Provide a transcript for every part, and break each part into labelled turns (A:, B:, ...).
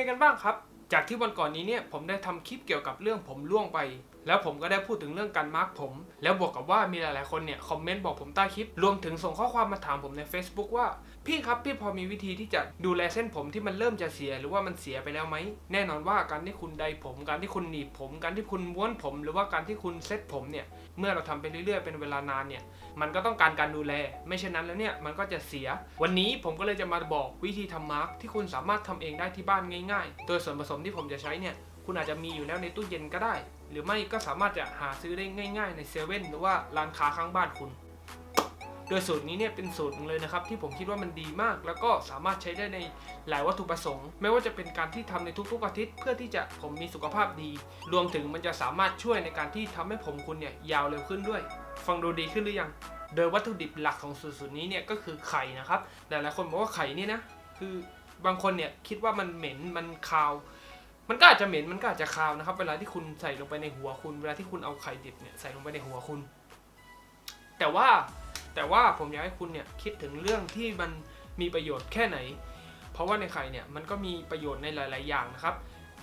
A: ไงกันบ้างครับ จากที่วันก่อนนี้เนี่ยผมได้ทำคลิปเกี่ยวกับเรื่องผมล่วงไปแล้วผมก็ได้พูดถึงเรื่องการมาร์กผม แล้วบวกกับว่ามีหลายๆคนเนี่ยคอมเมนต์บอกผมใต้คลิป รวมถึงส่งข้อความมาถามผมใน Facebook ว่า พี่ครับพี่พอมีวิธีที่จะดูแลเส้นผมที่มันเริ่มจะเสียหรือว่ามันเสียไปแล้วไหม แน่นอนว่าการที่คุณใดผม การที่คุณหนีบผม การที่คุณม้วนผม หรือว่าการที่คุณเซ็ตผมเนี่ย เมื่อเราทำไปเรื่อยๆ เป็นเวลานานเนี่ย มันก็ต้องการการดูแล ไม่เช่นนั้นแล้วเนี่ย มันก็จะเสีย วันนี้ผมก็เลยจะมาบอกวิธีทำมาร์กที่คุณสามารถทำเองได้ที่บ้านง่าย ๆ โดยส่วนผสมที่ผมจะใช้เนี่ย คุณอาจจะมีอยู่แล้วในตู้เย็นก็ได้ หรือไม่ก็สามารถจะหาซื้อได้ง่าย ๆ ในเซเว่นหรือว่าร้านค้าข้างบ้านคุณ โดยสูตรนี้เนี่ยเป็นสูตรนึงเลยนะครับที่ผมคิดว่ามันดีมาก แล้วก็สามารถใช้ได้ในหลายวัตถุประสงค์ ไม่ว่าจะเป็นการที่ทำในทุกๆอาทิตย์ เพื่อที่จะผมมีสุขภาพดี รวมถึงมันจะสามารถช่วยในการที่ทำให้ผมคุณเนี่ยยาวเร็วขึ้นด้วย ฟังดูดีขึ้นหรือยัง โดยวัตถุดิบหลักของสูตรนี้เนี่ยก็คือไข่นะครับหลายๆคนบอกว่าไข่นี่นะคือบางคนเนี่ยคิดว่ามันเหม็นมันคาว มันก็อาจจะเหม็นมันก็อาจจะคาวนะครับ เวลาที่คุณใส่ลงไปในหัวคุณ เวลาที่คุณเอาไข่ดิบเนี่ยใส่ลงไปในหัวคุณ แต่ว่าแต่ว่าผมอยากให้คุณเนี่ยคิดถึงเรื่องที่มันมีประโยชน์แค่ไหน เพราะว่าในไข่เนี่ยมันก็มีประโยชน์ในหลาย ๆ อย่างนะครับ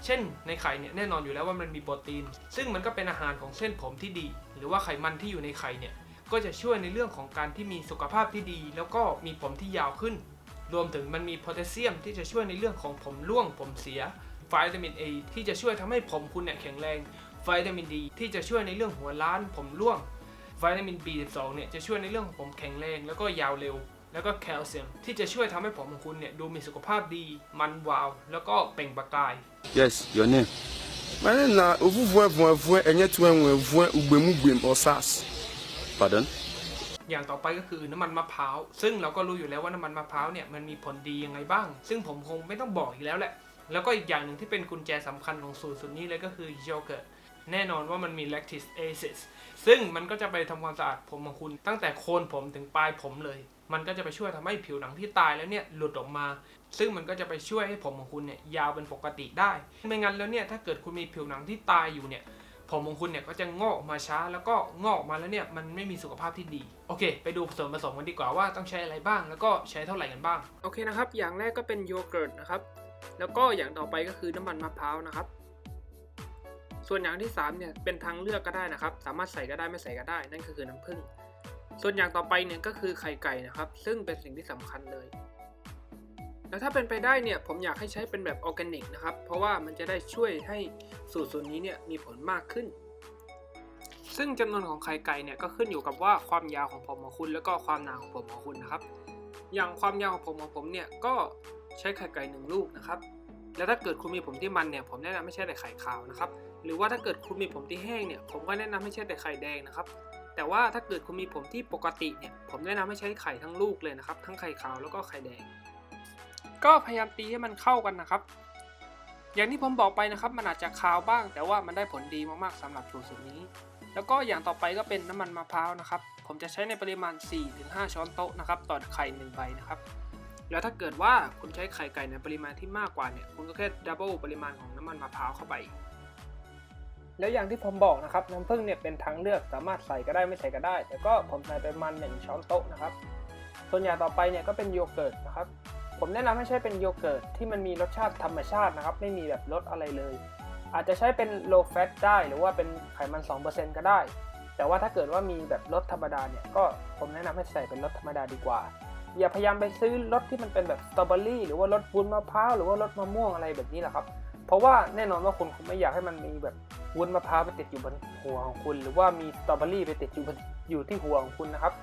A: เช่นในไข่เนี่ยแน่นอนอยู่แล้วว่ามันมีโปรตีน ซึ่งมันก็เป็นอาหารของเส้นผมที่ดี หรือว่าไขมันที่อยู่ในไข่เนี่ยก็จะช่วยในเรื่องของการที่มีสุขภาพที่ดี แล้วก็มีผมที่ยาวขึ้น รวมถึงมันมีโพแทสเซียมที่จะช่วยในเรื่องของผมร่วงผมเสีย วิตามิน A ที่จะช่วยทำให้ผมคุณเนี่ยแข็งแรง วิตามิน D ที่จะช่วยในเรื่องหัวล้านผมร่วง วิตามิน B12 เนี่ยจะช่วยในเรื่องของผมแข็งแรงแล้วก็ยาวเร็ว แล้วก็แคลเซียมที่จะช่วยทำให้ผมของคุณเนี่ยดูมีสุขภาพดี มันวาว แล้วก็เปล่งประกาย
B: Yes, your name. My name na Ovuvue Vue Vue Enye Tue Nwe Vue Ugbemu Gbem Osas. Pardon?
A: อย่างต่อไปก็คือน้ำมันมะพร้าว ซึ่งเราก็รู้อยู่แล้วว่าน้ำมันมะพร้าวเนี่ยมันมีผลดียังไงบ้าง ซึ่งผมคงไม่ต้องบอกอีกแล้วแหละ แล้วก็อีกอย่างหนึ่งที่เป็นกุญแจสำคัญของสูตรสูตรนี้เลยก็คือโยเกิร์ตแน่นอนว่ามันมี lactic acid ซึ่งมันก็จะไปทำความสะอาดผมของคุณ ตั้งแต่โคนผมถึงปลายผมเลย มันก็จะไปช่วยทำให้ผิวหนังที่ตายแล้วเนี่ยหลุดออกมา ซึ่งมันก็จะไปช่วยให้ผมของคุณเนี่ยยาวเป็นปกติได้ ไม่งั้นแล้วเนี่ยถ้าเกิดคุณมีผิวหนังที่ตายอยู่เนี่ยผมของคุณเนี่ยก็จะงอกมาช้าแล้วก็งอกออกมาแล้วเนี่ยมันไม่มีสุขภาพที่ดี โอเค ไปดูส่วนผสมกันดีกว่าว่าต้องใช้อะไรบ้าง แล้วก็ใช้เท่าไหร่กันบ้าง โอเคนะครับ อย่างแรกก็เป็นโยเกิร์ตนะครับ แล้วก็อย่างต่อไปก็คือน้ำมันมะพร้าวนะครับ ส่วนอย่างที่สามเนี่ยเป็นทางเลือกก็ได้นะครับ สามารถใส่ก็ได้ไม่ใส่ก็ได้ นั่นก็คือน้ำผึ้งส่วนอย่างต่อไปเนี่ยก็คือไข่ไก่นะครับ ซึ่งเป็นสิ่งที่สำคัญเลย แล้วถ้าเป็นไปได้เนี่ยผมอยากให้ใช้เป็นแบบออร์แกนิกนะครับ เพราะว่ามันจะได้ช่วยให้สูตรส่วนนี้เนี่ยมีผลมากขึ้น ซึ่งจำนวนของไข่ไก่เนี่ยก็ขึ้นอยู่กับว่าความยาวของผมของคุณ แล้วก็ความหนาของผมของคุณนะครับ อย่างความยาวของผมของผมเนี่ยก็ ใช้ไข่ไก่หนึ่งลูกนะครับ แล้วถ้าเกิดคุณมีผมที่มันเนี่ยผมแนะนำไม่ใช่แต่ไข่ขาวนะครับ หรือว่าถ้าเกิดคุณมีผมที่แห้งเนี่ยผมก็แนะนำให้ใช้แต่ไข่แดงนะครับ แต่ว่าถ้าเกิดคุณมีผมที่ปกติเนี่ยผมแนะนำให้ใช้ไข่ทั้งลูกเลยนะครับ ทั้งไข่ขาวแล้วก็ไข่แดง ก็พยายามตีให้มันเข้ากันนะครับ อย่างที่ผมบอกไปนะครับ มันอาจจะคาวบ้าง แต่ว่ามันได้ผลดีมากๆสำหรับสูตรสูตรนี้ แล้วก็อย่างต่อไปก็เป็นน้ำมันมะพร้าวนะครับ ผมจะใช้ในปริมาณ 4-5 ช้อนโต๊ะนะครับต่อไข่หนึ่งใบนะครับ แล้วถ้าเกิดว่าคุณใช้ไข่ไก่ในปริมาณที่มากกว่าเนี่ย คุณก็แค่ดับเบิลปริมาณของน้ำมันมะพร้าวเข้าไป แล้วอย่างที่ผมบอกนะครับ น้ำผึ้งเนี่ยเป็นทางเลือกสามารถใส่ก็ได้ไม่ใส่ก็ได้ แต่ก็ผมใส่ไปประมาณ1ช้อนโต๊ะนะครับ ส่วนอย่างต่อไปเนี่ยก็เป็นโยเกิร์ตนะครับ ผมแนะนำให้ใช้เป็นโยเกิร์ตที่มันมีรสชาติธรรมชาตินะครับ ไม่มีแบบรสอะไรเลย อาจจะใช้เป็น low fat ได้หรือว่าเป็นไขมัน 2%ก็ได้ แต่ว่าถ้าเกิดว่ามีแบบรสธรรมดาเนี่ยก็ผมแนะนำให้ใส่เป็นรสธรรมดาดีกว่า อย่าพยายามไปซื้อรสที่มันเป็นแบบสตรอเบอรี่หรือว่ารสวุ้นมะพร้าวหรือว่ารสมะม่วงอะไรแบบนี้แหละครับ เพราะว่าแน่นอนว่าคุณคงไม่อยากให้มันมีแบบวุ้นมะพร้าวไปติดอยู่บนหัวของคุณ หรือว่ามีสตรอเบอรี่ไปติดอยู่บนอยู่ที่หัวของคุณนะครับ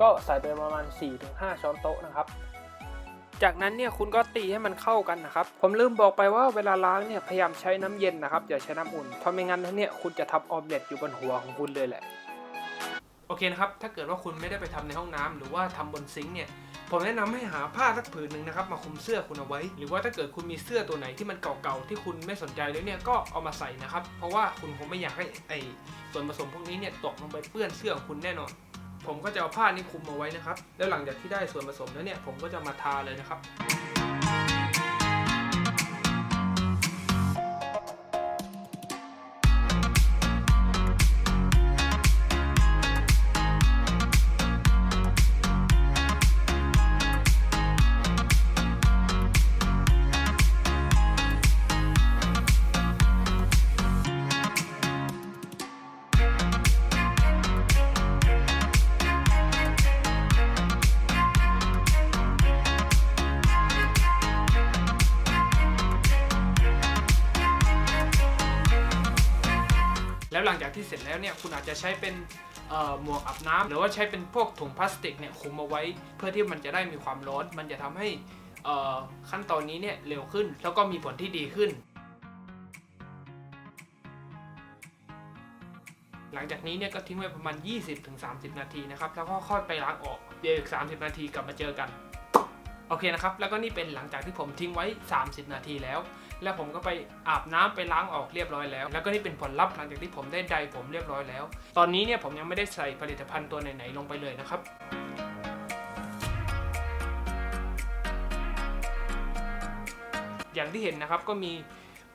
A: ก็ใส่ไปประมาณ 4-5 ช้อนโต๊ะนะครับจากนั้นเนี่ยคุณก็ตีให้มันเข้ากันนะครับ ผมลืมบอกไปว่าเวลาล้างเนี่ยพยายามใช้น้ำเย็นนะครับอย่าใช้น้ำอุ่นเพราะไม่งั้นแล้วเนี่ยคุณจะทำออมเล็ตอยู่บนหัวของคุณเลยแหละ โอเคนะครับ ถ้าเกิดว่าคุณไม่ได้ไปทำในห้องน้ำหรือว่าทำบนซิงค์เนี่ย ผมแนะนำให้หาผ้าสักผืนหนึ่งนะครับมาคลุมเสื้อคุณเอาไว้ หรือว่าถ้าเกิดคุณมีเสื้อตัวไหนที่มันเก่าๆที่คุณไม่สนใจเลยเนี่ยก็เอามาใส่นะครับ เพราะว่าคุณคงไม่อยากให้ไอส่วนผสมพวกนี้เนี่ยตกลงไปเปื้อนเสื้อของคุณแน่นอน ผมก็จะเอาผ้านี้คลุมเอาไว้นะครับ แล้วหลังจากที่ได้ส่วนผสมแล้วเนี่ยผมก็จะมาทาเลยนะครับ หลังจากที่เสร็จแล้วเนี่ยคุณอาจจะใช้เป็นหมวกอาบน้ำหรือว่าใช้เป็นพวกถุงพลาสติกเนี่ยคลุมเอาไว้ เพื่อที่มันจะได้มีความร้อน มันจะทำให้ขั้นตอนนี้เนี่ยเร็วขึ้น แล้วก็มีผลที่ดีขึ้น หลังจากนี้เนี่ยก็ทิ้งไว้ประมาณ 20-30 นาทีนะครับ แล้วก็ค่อยไปล้างออก เดี๋ยวอีก 30 นาทีกลับมาเจอกัน โอเคนะครับ แล้วก็นี่เป็นหลังจากที่ผมทิ้งไว้ 30 นาทีแล้ว แล้วผมก็ไปอาบน้ำไปล้างออกเรียบร้อยแล้ว แล้วก็นี่เป็นผลลัพธ์หลังจากที่ผมได้ไดผมเรียบร้อยแล้ว ตอนนี้เนี่ยผมยังไม่ได้ใส่ผลิตภัณฑ์ตัวไหนๆลงไปเลยนะครับอย่างที่เห็นนะครับก็มี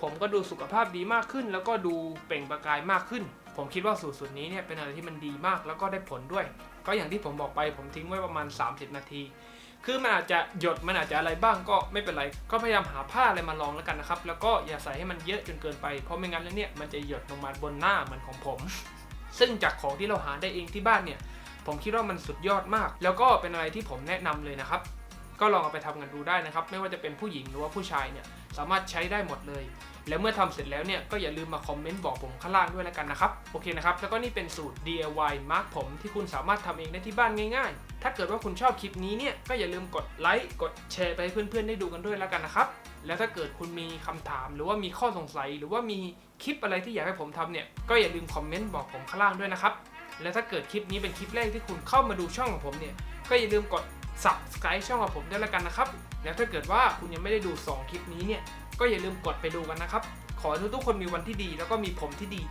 A: ผมก็ดูสุขภาพดีมากขึ้น แล้วก็ดูเปล่งประกายมากขึ้น ผมคิดว่าสูตรสูตรนี้เนี่ยเป็นอะไรที่มันดีมากแล้วก็ได้ผลด้วย ก็อย่างที่ผมบอกไปผมทิ้งไว้ประมาณ 30 นาที คือมันอาจจะหยดมันอาจจะอะไรบ้างก็ไม่เป็นไร ก็พยายามหาผ้าอะไรมาลองแล้วกันนะครับ แล้วก็อย่าใส่ให้มันเยอะจนเกินไป เพราะไม่งั้นแล้วเนี่ยมันจะหยดลงมาบนหน้าเหมือนของผม ซึ่งจากของที่เราหาได้เองที่บ้านเนี่ย ผมคิดว่ามันสุดยอดมาก แล้วก็เป็นอะไรที่ผมแนะนำเลยนะครับ ก็ลองเอาไปทำกันดูได้นะครับ ไม่ว่าจะเป็นผู้หญิงหรือว่าผู้ชายเนี่ยสามารถใช้ได้หมดเลย แล้วเมื่อทำเสร็จแล้วเนี่ยก็อย่าลืมมาคอมเมนต์บอกผมข้างล่างด้วยแล้วกันนะครับ โอเคนะครับ แล้วก็นี่เป็นสูตร DIY มาร์กผมที่คุณสามารถทำเองได้ที่บ้านง่ายๆ ถ้าเกิดว่าคุณชอบคลิปนี้เนี่ยก็อย่าลืมกดไลค์กดแชร์ไปให้เพื่อนๆได้ดูกันด้วยแล้วกันนะครับแล้วถ้าเกิดคุณมีคำถามหรือว่ามีข้อสงสัย หรือว่ามีคลิปอะไรที่อยากให้ผมทำเนี่ยก็อย่าลืมคอมเมนต์บอกผมข้างล่างด้วยนะครับและถ้าเกิดคลิปนี้เป็นคลิปแรกที่คุณเข้ามาดูช่องของผมเนี่ยก็อย่าลืมกด subscribe ช่องของผมด้วยแล้วกันนะครับ แล้วถ้าเกิดว่าคุณยังไม่ได้ดู 2 คลิปนี้เนี่ย ก็อย่าลืมกดไปดูกันนะครับ ขอให้ทุกๆคนมีวันที่ดีแล้วก็มีผมที่ดี